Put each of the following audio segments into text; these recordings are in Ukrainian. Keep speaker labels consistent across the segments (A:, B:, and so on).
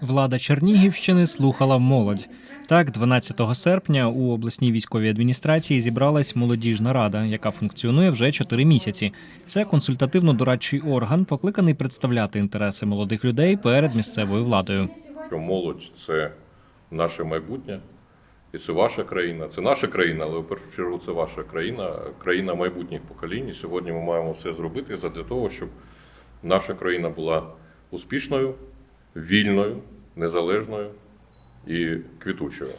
A: Влада Чернігівщини слухала молодь. Так, 12 серпня у обласній військовій адміністрації зібралась молодіжна рада, яка функціонує вже 4 місяці. Це консультативно-дорадчий орган, покликаний представляти інтереси молодих людей перед місцевою владою.
B: що молодь це наше майбутнє, і це ваша країна, це наша країна, але в першу чергу це ваша країна, країна майбутніх поколінь. І сьогодні ми маємо все зробити для того, щоб наша країна була успішною, вільною, незалежною і квітучою.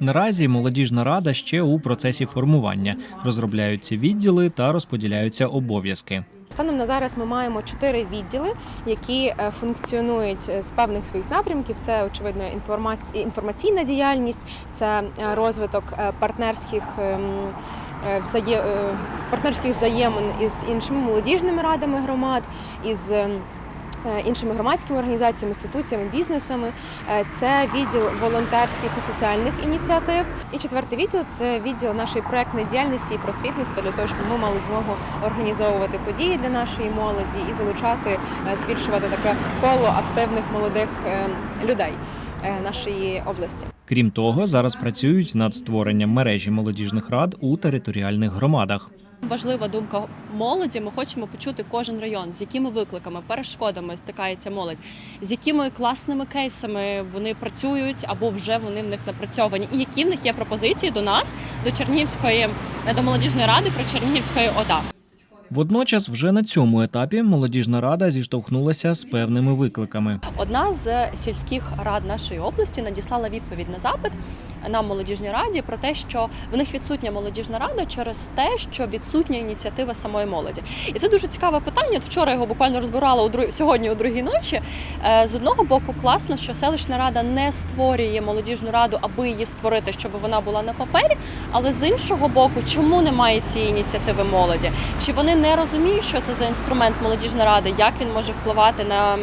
A: Наразі молодіжна рада ще у процесі формування. Розробляються відділи та розподіляються обов'язки.
C: Станом на зараз ми маємо чотири відділи, які е, функціонують е, з певних своїх напрямків. Це очевидно інформаці- інформаційна діяльність, це е, розвиток партнерських. ем, Партнерських взаємин із іншими молодіжними радами громад, із ем, іншими громадськими організаціями, інституціями, бізнесами. Е, Це відділ волонтерських і соціальних ініціатив. І четвертий відділ це відділ нашої проектної діяльності і просвітництва для того, щоб ми мали змогу організовувати події для нашої молоді і залучати, е, збільшувати таке коло активних молодих е, людей е, нашої області.
A: Крім того, зараз працюють над створенням мережі молодіжних рад у територіальних громадах.
D: Важлива думка молоді. Ми хочемо почути кожен район, з якими викликами, перешкодами стикається молодь, з якими класними кейсами вони працюють або вже вони в них напрацьовані, і які в них є пропозиції до нас, до Чернігівської до молодіжної ради про Чернігівської ОДА.
A: Водночас, вже на цьому етапі молодіжна рада зіштовхнулася з певними викликами.
D: Одна з сільських рад нашої області надіслала відповідь на запит на молодіжній раді про те, що в них відсутня молодіжна рада через те, що відсутня ініціатива самої молоді. І це дуже цікаве питання. От вчора його буквально розбирала у друг... сьогодні у другій ночі. Е, З одного боку, класно, що селищна рада не створює молодіжну раду, аби її створити, щоб вона була на папері. Але з іншого боку, чому немає цієї ініціативи молоді? Чи вони не розуміють, що це за інструмент молодіжної ради, як він може впливати на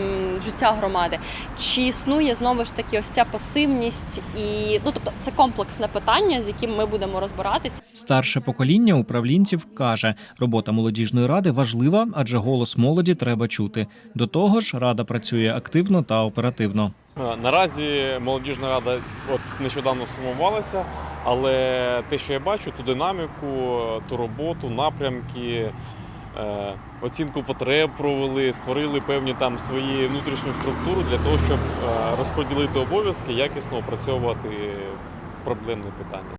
D: життя громади? Чи існує знову ж таки ось ця пасивність і ну тобто це комплексне питання, з яким ми будемо розбиратися.
A: Старше покоління управлінців каже, робота молодіжної ради важлива, адже голос молоді треба чути. До того ж, рада працює активно та оперативно.
E: Е, Наразі молодіжна рада от нещодавно сформувалася, але те, що я бачу, ту динаміку, ту роботу, напрямки, е, оцінку потреб провели, створили певні там свої внутрішню структуру для того, щоб е, розподілити обов'язки, якісно опрацьовувати проблемне питання.